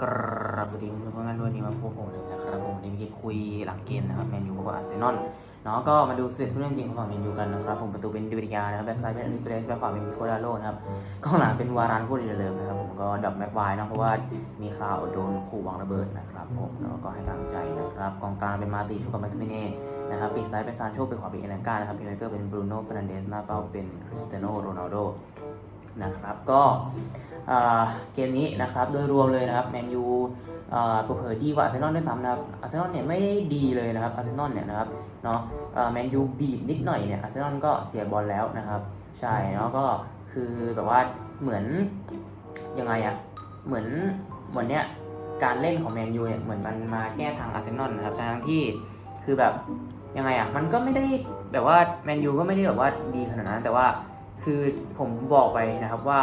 กราบสวัสดีคุณผู้ชมกันด้วยนี่มาพบผมเลยนะครับผมในวิดีโอคุยหลังเกมนะครับแมนยูกับอาร์เซนอลเนาะก็มาดูสเตตทุเรื่องจริงของฝั่งแมนยูกันนะครับผมประตูเป็นดิวิยานะครับแบ็กซ้ายเป็นอลิเตรสแบ็กขวาเป็นมิโคลาโลนะครับกองหลังเป็นวารานพูดเดิมนะครับผมก็ดับแม็กไวน์นะเพราะว่ามีข่าวโดนขู่วางระเบิดนะครับผมแล้วก็ให้กำลังใจนะครับกองกลางเป็นมาติชูกับแมาร์ติเน่นะครับปีกซ้ายเป็นซานโชปีกขวาเป็นเอลันกานะครับพีเมเกอร์เป็นบรูโน่เฟรนันเดสหน้าเป้าเป็นคริสเตียโนโรนัลโด นะครับก็เกมนี้นะครับโดยรวมเลยนะครับแมนยูตัวเผยดีกว่าอาร์เซนอลด้วยซ้ำนะครับอาร์เซนอลเนี่ยไม่ได้ดีเลยนะครับอาร์เซนอลเนี่ยนะครับเนาะแมนยูบีบนิดหน่อยเนี่ยอาร์เซนอลก็เสียบอลแล้วนะครับ ใช่แล้วก็คือแบบว่าเหมือนยังไงอะเหมือนวันเนี้ยการเล่นของแมนยูเนี่ยเหมือนมันมาแก้ทางอาร์เซนอลนะครับทั้งที่คือแบบยังไงอะมันก็ไม่ได้แบบว่าแมนยูก็ไม่ได้แบบว่าดีขนาดนั้นแต่ว่า คือผมบอกไปนะครับว่า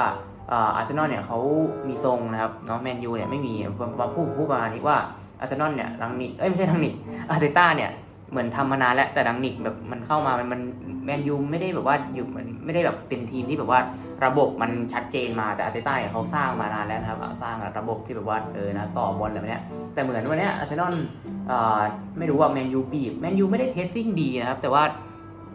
อาร์เซนอลเนี่ยเขามีทรงนะครับเนาะแมนยูเนี่ยไม่มีมาพูดพูดประมาณนี้ว่าอาร์เซนอลเนี่ยดังนิกเอ้ยไม่ใช่ดังนิกอาร์เตต้าเนี่ยเหมือนทำมานานแล้วแต่ดังนิกแบบมันเข้ามามันมันแมนยูไม่ได้แบบว่าอยู่มันไม่ได้แบบเป็นทีมที่แบบว่าระบบมันชัดเจนมาแต่อาร์เตต้าเนี่ยเขาสร้างมานานแล้วนะครับสร้างระบบที่แบบว่าเออนะต่อบอลอะไรแบบเนี้ยแต่เหมือนวันเนี้ยอาร์เซนอลไม่รู้ว่าแมนยูบีบแมนยูไม่ได้เพสซิ่งดีนะครับแต่ว่า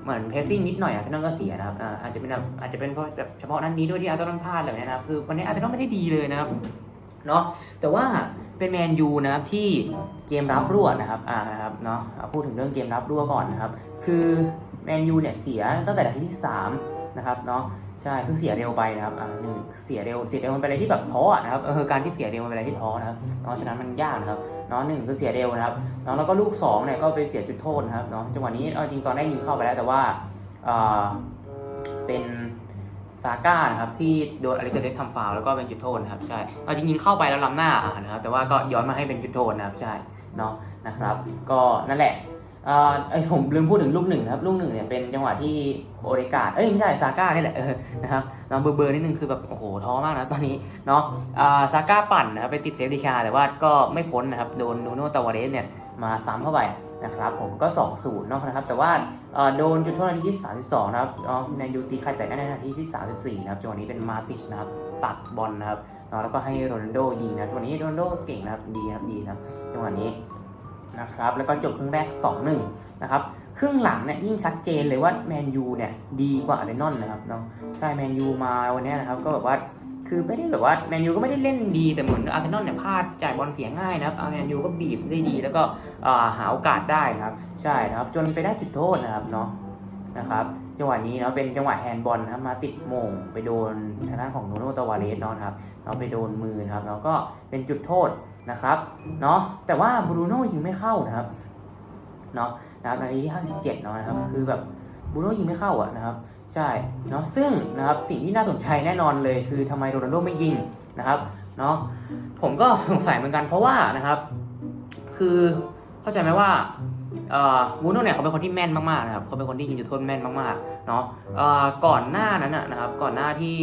เหมือนเพสซิ่งนิดหน่อยอาร์เซนอลก็เสียนะครับอ่าอาจจะเป็นแบบอาจจะเป็นเพราะแบบเฉพาะนั้นนี้ด้วยที่อาร์เซนอลพลาดอะไรแบบนี้นะครับคือวันนี้อาร์เซนอลไม่ได้ดีเลยนะครับเนาะแต่ว่าเป็นแมนยูนะครับที่เกมรับรั่วนะครับอ่านะครับเนาะอ่าพูดถึงเรื่องเกมรับรั่วก่อนนะครับ คือแมนยูเนี่ยเสียตั้งแต่นาทีที่3นะครับเนาะ ใช่คือเสียเร็วไปนะครับอ่าหนึ่งเสียเร็วเสียเร็วมันเป็นอะไรที่แบบท้อนะครับเออการที่เสียเร็วมันเป็นอะไรที่ท้อนะครับเนาะฉะนั้นมันยากนะครับเนาะหนึ่งคือเสียเร็วนะครับเนาะแล้วก็ลูกสองเนี่ยก็ไปเสียจุดโทษนะครับเนาะจังหวะนี้เอาจริงตอนได้ยิงเข้าไปแล้วแต่ว่าอ่าเป็นซาก้านะครับที่โดนอลิเกเดสทำฟาวแล้วก็เป็นจุดโทษนะครับใช่เอาจริงๆเข้าไปแล้วล้ำหน้านะครับแต่ว่าก็ย้อนมาให้เป็นจุดโทษนะครับใช่เนาะนะครับ ก็นั่นแหละ ไอผมลืมพูดถึงลูกหนึ่งนะครับ ลูกหนึ่งเนี่ยเป็นจังหวะที่โอเดกาดเอ้ยไม่ใช่ซาก้านี่แหละนะครับน้องเบอร์เบอร์นิดนึงคือแบบโอ้โหท้อมากนะตอนนี้เนาะซาก้าปั่นนะครับไปติดเซฟดิชาแต่ว่าก็ไม่พ้นนะครับโดนนูโนตาวาเรสเนี่ยมาซ้ำเข้าไปนะครับผมก็ 2 0เนาะนะครับ แต่ว่าโดนจุดโทษนาทีที่ 32 นะครับอ๋อแมนยูตีไข่แต่ในนาทีที่ 34 นะครับจังหวะนี้เป็นมาติชนะครับตัดบอลนะครับเนาะแล้วก็ให้โรนัลโดยิงนะจังหวะนี้โรนัลโดเก่งนะครับดีนะครับดีนะครับจังหวะนี้ นะครับแล้วก็จบครึ่งแรก 2-1 นะครับครึ่งหลังเนี่ยยิ่งชัดเจนเลยว่าแมนยูเนี่ยดีกว่าอาร์เซนอลนะครับเนาะใช่แมนยูมาวันนี้นะครับก็แบบว่าคือไม่ได้แบบว่าแมนยูก็ไม่ได้เล่นดีแต่เหมือนอาร์เซนอลเนี่ยพลาดจ่ายบอลเสียง่ายนะครับแมนยูก็บีบได้ดีแล้วก็าหาโอกาสได้นะครับ ใช่นะครับจนไปได้จุดโทษนะครับเนาะนะครับ จังหวะนี้เนาะเป็นจังหวะแฮนด์บอลนะครับมาติดโมงไปโดนทางด้านของโนโนตาวาเรสเนาะครับเนาะไปโดนมือนะครับแล้วก็เป็นจุดโทษนะครับเนาะแต่ว่าบรูโน่ยิงไม่เข้านะครับเนาะนะครับนาทีที่ 57เนาะนะครับคือแบบบรูโน่ยิงไม่เข้าอะนะครับใช่เนาะซึ่งนะครับสิ่งที่น่าสนใจแน่นอนเลยคือทำไมโรนัลโดไม่ยิงนะครับเนาะผมก็สงสัยเหมือนกันเพราะว่านะครับ คือเข้าใจไหมว่า บูโน่เนี่ยเขาเป็นคนที่แม่นมากๆนะครับเขาเป็นคนที่ยิงจุดโทษแม่นมากๆเนาะก่อนหน้านั้นนะนะครับก่อนหน้าที่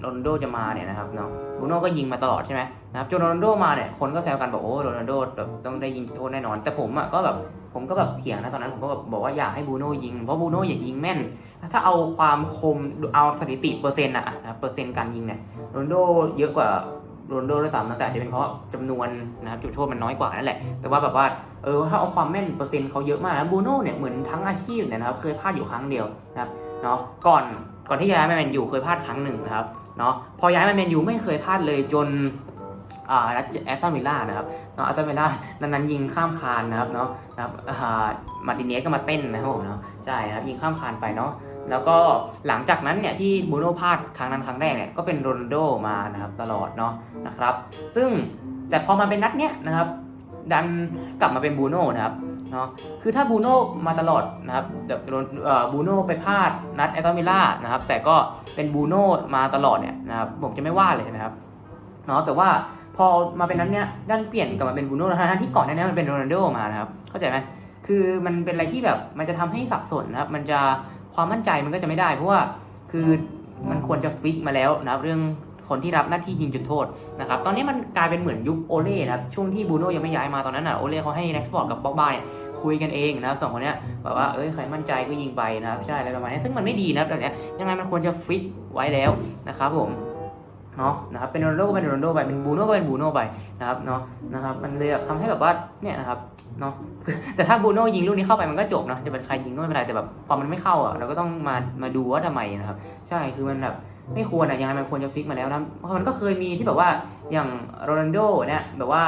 โรนัลโดจะมาเนี่ยนะครับเนาะบูโน่ก็ยิงมาตลอดใช่ไหมนะครับจนโรนัลโดมาเนี่ยคนก็แซวกันบอกโอ้โรนัลโดแบบต้องได้ยิงจุดโทษแน่นอน แต่ผมอะก็แบบผมก็แบบเถียงนะตอนนั้นผมก็แบบบอกว่าอยากให้บูโน่ยิงเพราะบูโน่อยากยิงแม่น ถ้าเอาความคมเอาสถิติเปอร์เซ็นต์อะนะครับเปอร์เซ็นต์การยิงเนี่ยโรนลโดเยอะกว่า โรนโดด้วยซ้ำนะแต่อาจจะเป็นเพราะจำนวนนะครับจุดโทษมันน้อยกว่านั่นแหละ แต่ว่าแบบว่าเออถ้าเอาความแม่นเปอร์เซ็นต์เขาเยอะมากนะบูโน่เนี่ยเหมือนทั้งอาชีพเนี่ยนะครับเคยพลาดอยู่ครั้งเดียวนะครับเนาะก่อนก่อนที่จะย้ายมาแมนยูเคยพลาดครั้งหนึ่งนะครับเนาะพอย้ายมาแมนยูไม่เคยพลาดเลยจนอ่าแอสตันวิลล่านะครับเนาะแอสตันวิลล่านั้นๆยิงข้ามคานนะครับเนาะนะครับอ่ามาร์ติเนสก็มาเต้นนะครับผมเนาะใช่นะครับยิงข้ามคานไปเนาะ แล้วก็หลังจากนั้นเนี่ยที่บูโน่พลาดครั้งนั้นครั้งแรกเนี่ยก็เป็นโรนัลโดมานะครับตลอดเนาะนะครับ ซึ่งแต่พอมาเป็นนัดเนี้ยนะครับ ดันกลับมาเป็นบูโน่นะครับเนาะคือถ้าบูโน่มาตลอดนะครับแบบโรนเอ่อบูโน่ไปพลาดนัดแอตตันวิล่านะครับแต่ก็เป็นบูโน่มาตลอดเนี่ยนะครับผมจะไม่ว่าเลยนะครับเนาะแต่ว่าพอมาเป็นนัดเนี้ยดันเปลี่ยนกลับมาเป็นบูโน่ทั้งที่ก่อนหน้านี้มันเป็นโรนัลโดมานะครับเข้าใจไหมคือมันเป็นอะไรที่แบบมันจะทำให้สับสนนะครับมันจะ ความมั่นใจมันก็จะไม่ได้ เพราะว่าคือมันควรจะฟิกมาแล้วนะเรื่องคนที่รับหน้าที่ยิงจุดโทษนะครับตอนนี้มันกลายเป็นเหมือนยุคโอเล่นะครับช่วงที่บูโน่ยังไม่ย้ายมาตอนนั้นอะโอเล่เขาให้แน็กฟอร์ดกับบ็อกบ้าเนี่ยคุยกันเองนะครับสองคนเนี้ยแบบว่าเอ้ยใครมั่นใจก็ยิงไปนะครับใช่อะไรประมาณนี้ซึ่งมันไม่ดีนะแบบเนี้ยยังไงมันควรจะฟิกไว้แล้วนะครับผม เนาะนะครับเป็นโรนโดก็เป็นโรนโดไปเป็นบูโน่ก็เป็นบูโน่ไปนะครับเนาะนะครับมันเลยแบบทำให้แบบว่าเนี่ยนะครับเนาะแต่ถ้าบูโน่ยิงลูกนี้เข้าไปมันก็จบเนาะจะเป็นใครยิงก็ไม่เป็นไรแต่แบบพอมันไม่เข้าอะเราก็ต้องมามาดูว่าทำไมนะครับใช่คือมันแบบไม่ควรอะยังไงมันควรจะฟิกมาแล้วนะเพราะมันก็เคยมีที่แบบว่าอย่างโรนัลโดเนี่ยแบบว่า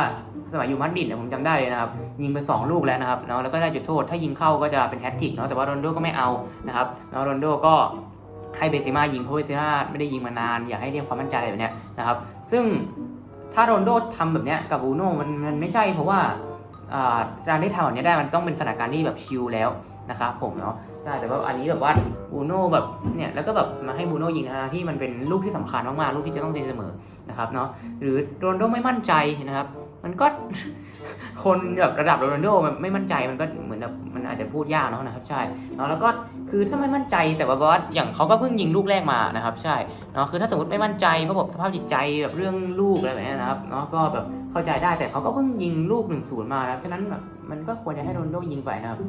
สมัยอยู่มาดริดเนี่ยผมจำได้เลยนะครับยิงไป 2 ลูกแล้วนะครับเนาะแล้วก็ได้จุดโทษถ้ายิงเข้าก็จะเป็นแฮตทริกเนาะแต่ว่าโรนโดก็ไม่เอานะครับแล้วโรนโดก็ ให้เบนเซม่ายิงเพราะเบนเซม่าไม่ได้ยิงมานาน อยากให้เรียกความมั่นใจอะไรแบบเนี้ยนะครับ ซึ่งถ้าโรนโดทำแบบเนี้ยกับบูโน่มันมันไม่ใช่เพราะว่า การที่ทำแบบนี้ได้มันต้องเป็นสถานการณ์ที่แบบชิลแล้วนะครับผมเนาะใช่แต่ว่าอันนี้แบบว่าบูโน่แบบเนี่ยแล้วก็แบบมาให้บูโน่ยิงนะที่มันเป็นลูกที่สำคัญมากๆลูกที่จะต้องตีเสมอนะครับเนาะหรือโรนโดไม่มั่นใจนะครับ มันก็คนแบบระดับโรนัลโดมันไม่มั่นใจมันก็เหมือนแบบมันอาจจะพูดยากเนาะนะครับใช่เนาะแล้วก็คือถ้าไม่มั่นใจแต่ว่าบอสอย่างเขาก็เพิ่งยิงลูกแรกมานะครับ ใช่เนาะคือถ้าสมมติไม่มั่นใจเพราะแบบสภาพจิตใจแบบเรื่องลูกอะไรแบบนี้นะครับเนาะก็แบบเข้าใจได้แต่เขาก็เพิ่งยิงลูกหนึ่งศูนย์มาแล้วฉะนั้นแบบมันก็ควรจะให้โรนโดยิงไปนะครับ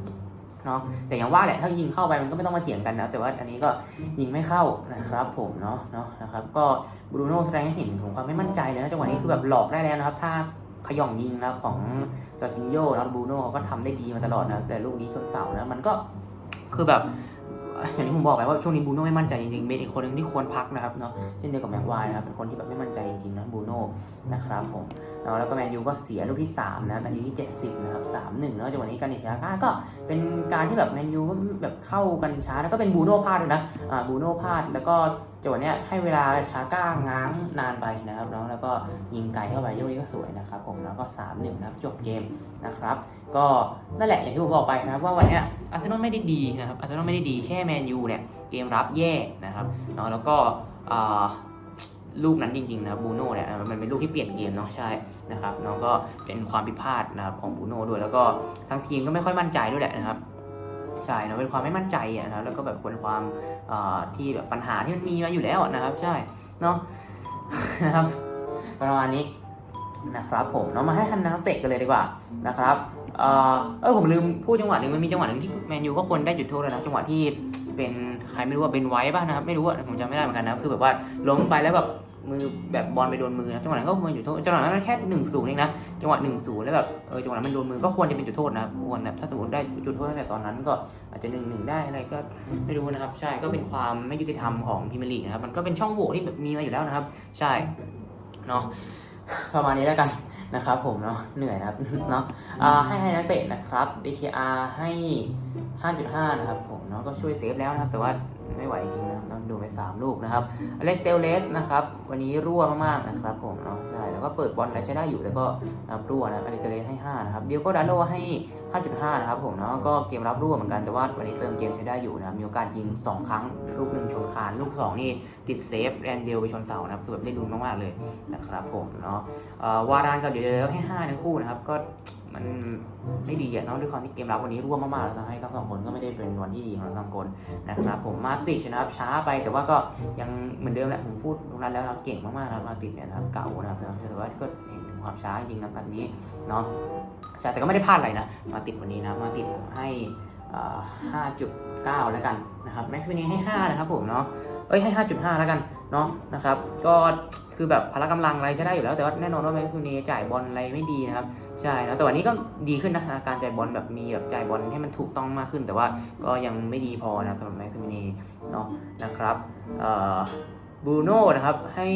เนาะแต่อย่างว่าแหละถ้ายิงเข้าไปมันก็ไม่ต้องมาเถียงกันนะแต่ว่าอันนี้ก็ยิงไม่เข้านะครับผมเนาะเนาะนะครับ ก็บรูโน่แสดงให้เห็นถึงความไม่มั่นใจเลยนะจังหวะนี้คือแบบหลอกได้แล้วนะครับ ถ้าขย่องยิงนะครับของจอร์จินโญ่นะครับบรูโน่เขาก็ทำได้ดีมาตลอดนะแต่ลูกนี้ชนเสานะมันก็คือแบบ อย่างที่ผมบอกไปว่าช่วงนี้บรูโน่ไม่มั่นใจจริงๆเป็นอีกคนหนึ่งที่ควรพักนะครับเนาะเช่นเดียวกับแม็กควายนะครับเป็นคนที่แบบไม่มั่นใจจริงๆนะบรูโน่นะครับผมเนาะแล้วก็แมนยูก็เสียลูกที่3นะนาทีที่70นะครับ3-1เนาะจังหวะนี้การเนชาก้าก็เป็นการที่แบบแมนยูก็แบบเข้ากันช้าแล้วก็เป็นบรูโน่พลาดด้วยนะอ่าบรูโน่พลาดแล้วก็ จังหวะเนี้ยให้เวลาชาก้าง้างนานไปนะครับเนาะแล้วก็ยิงไกลเข้าไปลูกนี้ก็สวยนะครับผมแล้วก็3-1นะครับจบเกมนะครับก็นั่นแหละอย่างที่ผมบอกไปนะครับว่าวันเนี้ยอาร์เซนอลไม่ได้ดีนะครับอาร์เซนอลไม่ได้ดีแค่แมนยูเนี่ยเกมรับแย่นะครับเนาะแล้วก็อ่าลูกนั้นจริงๆนะบบูโน่เนี่ยมันเป็นลูกที่เปลี่ยนเกมเนาะใช่นะครับเนาะก็เป็นความผิดพลาดนะครับของบูโน่ด้วยแล้วก็ทั้งทีมก็ไม่ค่อยมั่นใจด้วยแหละนะครับ ใช่เนาะเป็นความไม่มั่นใจอะนะแล้วก็แบบเป็นความที่แบบปัญหาที่มันมีมาอยู่แล้วนะครับ ใช่เนาะนะครับประมาณนี้นะครับผมเนาะมาให้คะแนนนักเตะกันเลยดีกว่านะครับเออผมลืมพูดจังหวะหนึ่งมันมีจังหวะหนึ่งที่แมนยูก็ควรได้จุดโทษแล้วนะจังหวะที่เป็นใครไม่รู้ว่าเป็นไว้ป่ะนะครับไม่รู้อะผมจำไม่ได้เหมือนกันนะคือแบบว่าล้มไปแล้วแบบ มือแบบบอลไปโดนมือนะจังหวะนั้นก็ควรจุดโทษจังหวะนั้นมันแค่หนึ่งศูนย์เองนะจังหวะหนึ่งศูนย์แล้วแบบเออจังหวะนั้นมันโดนมือก็ควรจะเป็นจุดโทษนะควรแบบถ้าสมมติได้จุดโทษตั้งแต่ตอนนั้นก็อาจจะหนึ่งหนึ่งได้อะไรก็ไม่รู้นะครับ ใช่ก็เป็นความไม่ยุติธรรมของพรีเมียร์ลีนะครับมันก็เป็นช่องโหว่ที่แบบมีมาอยู่แล้วนะครับ ใช่เนาะประมาณนี้แล้วกันนะครับผมเนาะเหนื่อยนะครับเนาะให้ให้นักเตะนะครับ DKR ให้ 5.5 นะครับผมเนาะก็ช่วยเซฟแล้วนะครับแต่ว่า ไม่ไหวจริงนะต้องดูไป 3 ลูกนะครับ เล็กเตลเลสนะครับ วันนี้รั่วมากๆนะครับผมเนาะใช่แล้วก็เปิดบอลอะไรใช้ได้อยู่แต่ก็รับรั่วนะครับอเล็กเตลเลสให้ 5 นะครับ เดียวก็ดาโลให้ 5.5 นะครับผมเนาะก็เกมรับรั่วเหมือนกันแต่ว่าวันนี้เติมเกมใช้ได้อยู่นะมีโอกาสยิง 2 ครั้ง ลูกหนึ่งชนคาน ลูก 2 นี่ติดเซฟแอนเดียวไปชนเสานะครับคือแบบได้ดูมากๆเลยนะครับผมเนาะวารานกับเดลให้5ทั้งคู่นะครับก็ มันไม่ดีอะเนาะด้วยความที่เกมรับวันนี้ร่วมมากๆแล้วทำให้ทั้งสองคนก็ไม่ได้เป็นวันที่ดีของทั้งสองคนนะครับผมมาติชนะครับช้าไปแต่ว่าก็ยังเหมือนเดิมแหละผมพูดตรงนั้นแล้วเราเก่งมากๆนะครับมาติดเนี่ยนะครับเก่านะครับแต่ว่าก็เห็นถึงความช้าจริงๆนะแบบนี้เนาะใช่แต่ก็ไม่ได้พลาดอะไรนะมาติดวันนี้นะมาติดผมให้ 5.9 แล้วกันนะครับแม็กซ์วันนี้ให้ 5 นะครับผมเนาะเอ้ยให้ 5.5 แล้วกันเนาะนะครับก็คือแบบพละกำลังอะไรใช้ได้อยู่แล้วแต่ว่าแน่นอนว่าแม็กซ์วันนี้จ่ายบอลอะไรไม่ดีนะครับใช่นะแต่วันนี้ก็ดีขึ้นนะการจ่ายบอลแบบมีแบบจ่ายบอลให้มันถูกต้องมากขึ้น แต่ว่าก็ยังไม่ดีพอนะครับสำหรับแม็กซ์มินีเนาะนะครับเอ่อบูโน่นะครับให้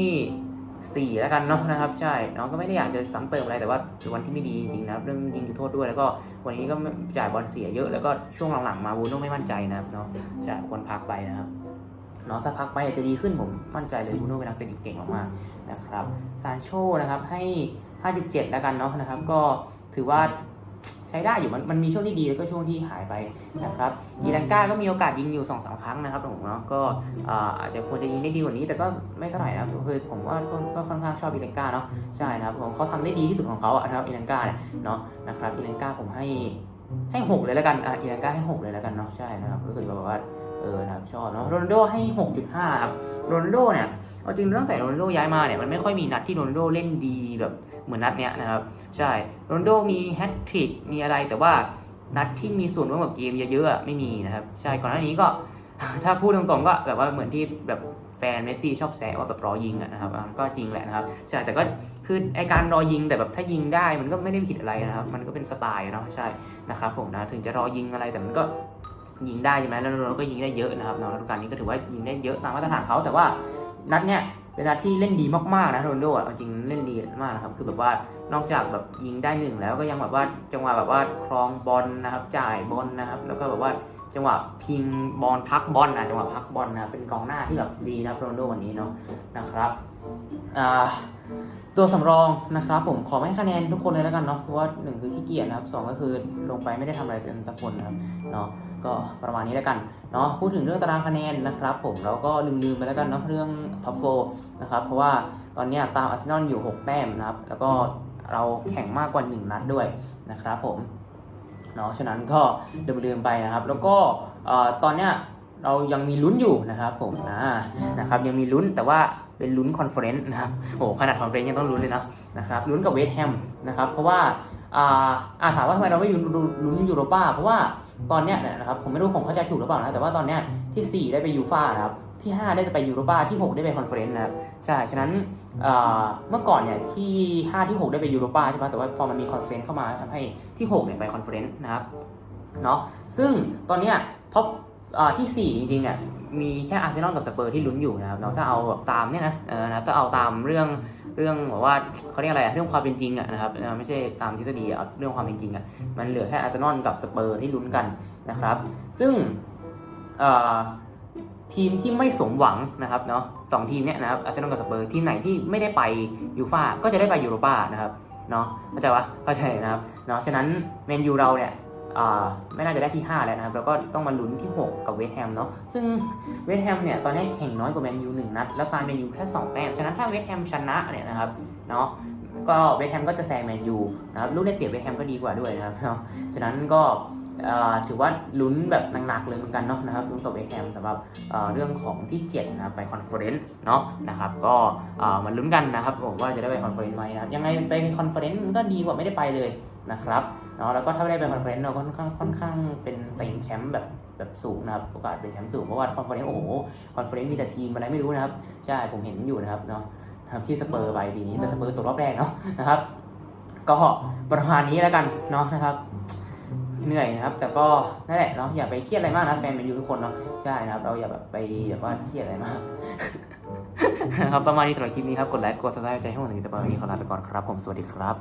สี่แล้วกันเนาะนะครับ ใช่เนาะก็ไม่ได้อยากจะซ้ำเติมอะไรแต่ว่าถือวันที่ไม่ดีจริงๆนะครับเรื่องยิงจุดโทษด้วยแล้วก็วันนี้ก็จ่ายบอลเสียเยอะแล้วก็ช่วงหลังๆมาบูโน่ไม่มั่นใจนะครับเนาะจะควรพักไปนะครับเนาะถ้าพักไปจจะดีขึ้นผมมั่นใจเลยบูโน่เป็นนักเตะเก่งมากๆนะครับซานโชนะครับให้ 5.7 แล้วกันเนาะนะครับ ก็ถือว่า ใช้ได้อยู่มันมันมีช่วงที่ดีแล้วก็ช่วงที่หายไปนะครับอีลังกาก็มีโอกาสยิงอยู่2อสครั้งนะครับผมเนาะก็อ่าอาจจะควรจะยิงได้ดีกว่านี้ แต่ก็ไม่เท่าไหร่นะครับคือผมว่าก็ก็ค่อนข้างชอบอีลังกาเนาะใช่นะครับผมเขาทำได้ดีที่สุดของเขาอะนะครับอีลังกาเนี่ยเนาะนะครับอีลังกาผมให้ให้หกเลยแล้วกันอะอีลังกาให้หกเลยแล้วกันเนาะใช่นะครับรู้สึกแบบว่าเออนะครับชอบเนาะโรนัลโดให้ 6.5 ครับโรนัลโดเนี่ยเอาจริงตั้งแต่โรนัลโดย้ายมาเนี่ยมันไม่ค่อยมีนัดที่โรนัลโดเล่นดีแบบเหมือนนัดเนี้ยนะครับใช่โรนลโดมีแฮตทริกมีอะไรแต่ว่านัดที่มีส่วนร่วมกับเกมเยอะๆอะไม่มีนะครับใช่ก่อนหน้านี้ก็ถ้าพูดตรงๆก็แบบว่าเหมือนที่แบบแฟนเมสซี่ชอบแซะว่าแบบรอยิงอะนะครับอะก็จริงแหละนะครับใช่แต่ก็คือไอการรอยิงแต่แบบถ้ายิงได้มันก็ไม่ได้ผิดอะไรนะครับ มันก็เป็นสไตล์เนาะใช่นะครับผมนะถึงจะรอยิงอะไรแต่มันก็ ยิงได้ใช่ไหมแล้วโรนัลโดก็ยิงได้เยอะนะครับเนาะฤดูกาลนี้ก็ถือว่ายิงได้เยอะตามมาตรฐานเขาแต่ว่านัดเนี้ยเป็นนัดที่เล่นดีมากๆนะโรนัลโดอะจริงเล่นดีมากนะครับคือแบบว่านอกจากแบบยิงได้หนึ่งแล้วก็ยังแบบว่าจังหวะแบบว่าครองบอลนะครับจ่ายบอลนะครับแล้วก็แบบว่าจังหวะพิงบอลพักบอลนะจังหวะพักบอลนะเป็นกองหน้าที่แบบดีนะโรนัลโดวันนี้เนาะนะครับตัวสำรองนะครับผมขอไม่ให้คะแนนทุกคนเลยแล้วกันเนาะเพราะว่าหนึ่งคือขี้เกียจนะครับสองก็คือลงไปไม่ได้ทำอะไรสักคนนะครับเนาะ ก็ประมาณนี้แล้วกันเนาะพูดถึงเรื่องตารางคะแนนนะครับ ผมแล้วก็ลืมๆไปแล้วกันเนาะเรื่องท็อปโฟนะครับเพราะว่าตอนเนี้ยตามอาร์เซนอลอยู่ 6 แต้มนะครับ แล้วก็เราแข่งมากกว่า 1 นัดด้วยนะครับผมเนาะฉะนั้นก็ลืมๆไปนะครับ แล้วก็เอ่อตอนเนี้ยเรายังมีลุ้นอยู่นะครับผมนะนะครับยังมีลุ้นแต่ว่าเป็นลุ้นคอนเฟอเรนซ์นะครับโอ้ขนาดคอนเฟอเรนซ์ยังต้องลุ้นเลยนะนะครับลุ้นกับเวสต์แฮมนะครับเพราะว่า อาถามว่าทำไมเราไม่ลุ้นลุ้นยูโรป้าเพราะว่าตอนเนี้ยนะครับผมไม่รู้ผมเข้าใจถูกหรือเปล่านะแต่ว่าตอนเนี้ยที่ 4 ได้ไปยูฟ่านะครับที่ 5 ได้ไปยูโรป้าที่ 6 ได้ไปคอนเฟอเรนซ์นะครับใช่ฉะนั้นเมื่อก่อนเนี่ยที่ 5 ที่ 6 ได้ไปยูโรปาใช่ปะแต่ว่าพอมันมีคอนเฟอเรนซ์เข้ามาทำให้ที่6เนี่ยไปคอนเฟอเรนซ์นะครับเนาะซึ่งตอนเนี้ยท็อปอ่าที่4จริงๆเนี่ยมีแค่อาร์เซนอลกับสเปอร์ที่ลุ้นอยู่นะครับเนาะถ้าเอาแบบตามเนี่ยนะเออนะก็เอาตามเรื่อง เรื่องแบบว่าเขาเรียกอะไรอะเรื่องความเป็นจริงอะนะครับไม่ใช่ตามทฤษฎีอะเรื่องความเป็นจริงอะมันเหลือแค่อาร์เซนอลกับสเปอร์ที่ลุ้นกันนะครับ ซึ่งทีมที่ไม่สมหวังนะครับเนาะสองทีมเนี้ยนะครับอาร์เซนอลกับสเปอร์ทีมไหนที่ไม่ได้ไปยูฟ่าก็จะได้ไปยูโรปานะครับเนาะเข้าใจปะเข้าใจนะครับเนาะฉะนั้นแมนยูเราเนี่ย ไม่น่าจะได้ที่ 5 แล้วนะครับ แล้วก็ต้องมาลุ้นที่ 6 กับเวสต์แฮมเนาะ ซึ่งเวสต์แฮมเนี่ยตอนนี้แข่งน้อยกว่าแมนยูหนึ่งนัด แล้วตามแมนยูแค่ 2 แต้ม ฉะนั้นถ้าเวสต์แฮมชนะเนี่ยนะครับ เนาะ ก็เวสต์แฮมก็จะแซงแมนยูนะครับ ลูกได้เสียเวสต์แฮมก็ดีกว่าด้วยนะครับเนาะ ฉะนั้นก็ถือว่าลุ้นแบบหนักๆเลยเหมือนกันเนาะนะครับลุ้นกับเวสแฮมสำหรับเรื่องของที่7นะครับไปคอนเฟอเรนซ์เนาะนะครับก็มาลุ้นกันนะครับผมว่าจะได้ไปคอนเฟอเรนซ์ไหมนะครับยังไงไปคอนเฟอเรนซ์ก็ดีกว่าไม่ได้ไปเลยนะครับ เนาะแล้วก็ถ้าได้ไปคอนเฟอเรนซ์เราก็ค่อนข้างค่อนข้างเป็นเต็งแชมป์แบบแบบสูงนะครับโอกาสเป็นแชมป์สูงเพราะว่าคอนเฟอเรนซ์โอ้โหคอนเฟอเรนซ์มีแต่ทีมอะไรไม่รู้นะครับใช่ผมเห็นอยู่นะครับเนาะทำที่สเปอร์ไปปีนี้แต่สเปอร์ตกรอบแรกเนาะนะครับ ก็ประมาณนี้แล้วกันเนาะนะครับ เหนื่อยนะครับ แต่ก็นั่นแหละเนาะอย่าไปเครียดอะไรมากนะแฟนแมนยูทุกคนเนาะใช่นะครับ เราอย่าแบบไปแบบว่าเครียดอะไรมากนะครับประมาณนี้สำหรับคลิปนี้ครับกดไลค์กดซับสไครต์ใจให้ผมถึงจะประมาณนี้ขอลาไปก่อนครับ ผมสวัสดีครับ